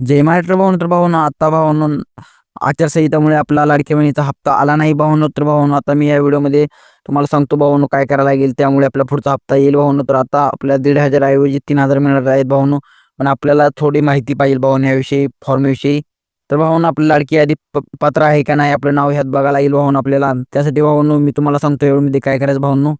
जय महाराष्ट्र भावनो तर भावनो आता भावनो आचारसंहितामुळे आपला लाडक्या बहिणीचा हप्ता आला नाही भावनो तर भावनो. आता मी या व्हिडिओमध्ये तुम्हाला सांगतो भावनो काय करायला लागेल त्यामुळे आपला पुढचा हप्ता येईल भावनो तर आता आपल्या दीड हजार ऐवजी तीन हजार मिळणार आहेत भावनो पण आपल्याला थोडी माहिती पाहिजे भावनो याविषयी फॉर्मविषयी तर भावनो आपली लाडकी यादी प- पात्र आहे का नाही आपलं नाव ह्यात बघायला येईल भावनो आपल्याला. त्यासाठी भावनो मी तुम्हाला सांगतो एवढं काय करायचं भावनो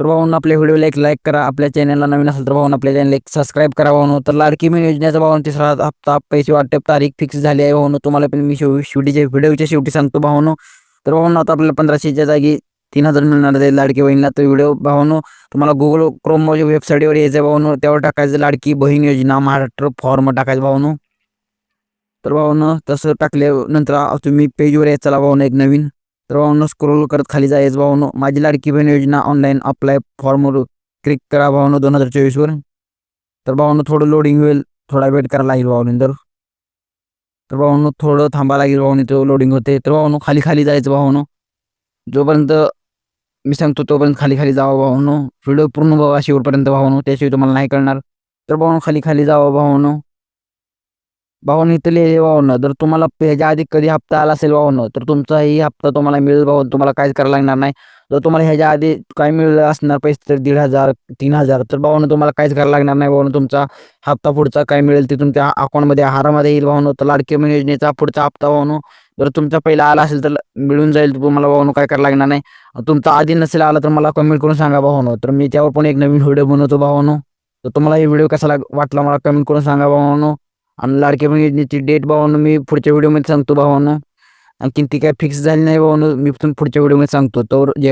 तर भाऊन आपल्या व्हिडिओला एक लाईक करा. आपल्या चॅनलला नवीन असेल तर भाऊन आपल्या चॅनल एक सबस्क्राईब करा भावनो. तर लाडकी मी योजनेचा भाऊन तिसरा हप्ता पैसे वाटप तारीख फिक्स झाली आहे भावनो. तुम्हाला पण मी शेव शेवटीच्या व्हिडिओच्या शेवटी सांगतो भावनो. तर भाऊन आता आपल्याला पंधराशेच्या जागी तीन हजार मिळणार आहे लाडकी बहिणीला. तर व्हिडिओ भावनो तुम्हाला गुगल क्रोम वेबसाईटवर यायचं भावनो. त्यावर टाकायचं लाडकी बहीण योजना महाराष्ट्र फॉर्म टाकायचं भावनो. तर भावनो तसं टाकल्यानंतर तुम्ही पेजवर यायचा भावनो एक नवीन. तर भावनो स्क्रोल करत खाली जायचं भावनो. माझी लाडकी बहीण योजना ऑनलाईन अप्लाय फॉर्मवर क्लिक करा भावनो दोन हजार चोवीसवर तर भावनो थोडं लोडिंग होईल थोडा वेट करायला लागेल भावनो तर. तर भावनो थोडं थांबा लागेल भाऊनी तो लोडिंग होते. तर भावनो खाली खाली जायचं भावनो. जोपर्यंत मी सांगतो तोपर्यंत खाली खाली जावं भावनो. व्हिडिओ पूर्ण बघा शेवटपर्यंत भावनो त्याशिवाय तुम्हाला नाही कळणार. तर भावनो खाली खाली जावं भावनो. भावनो इथं लिहिले भावनो जर तुम्हाला ह्याच्या आधी कधी हप्ता आला असेल भावनो तर तुमचाही हप्ता तुम्हाला मिळेल भाऊ तुम्हाला काहीच करायला लागणार नाही. जर तुम्हाला ह्याच्या आधी काय मिळलं असणार पैसे तर दीड हजार तीन हजार तर भावानं तुम्हाला काहीच करायला लागणार नाही भावनो तुमचा हप्ता पुढचा काय मिळेल ते तुमच्या अकाउंटमध्ये आहारामध्ये येईल भावनो तर लाडके योजनेचा पुढचा हप्ता भावनो जर तुमचा पहिला आला असेल तर मिळून जाईल तुम्हाला भावनो काय करायला लागणार नाही. तुमचा आधी नसेल आला तर मला कमेंट करून सांगा भावनो तर मी त्यावर पण एक नवीन व्हिडिओ बनवतो भावनो तर तुम्हाला हे व्हिडिओ कसा वाटला मला कमेंट करून सांगा भावानो आणि लाडक्या बहीण योजनेची डेट भावानं मी पुढच्या व्हिडिओमध्ये सांगतो भावानं. आणखीन ती काय फिक्स झाली नाही भावानं मी पण पुढच्या व्हिडिओमध्ये सांगतो. तर जे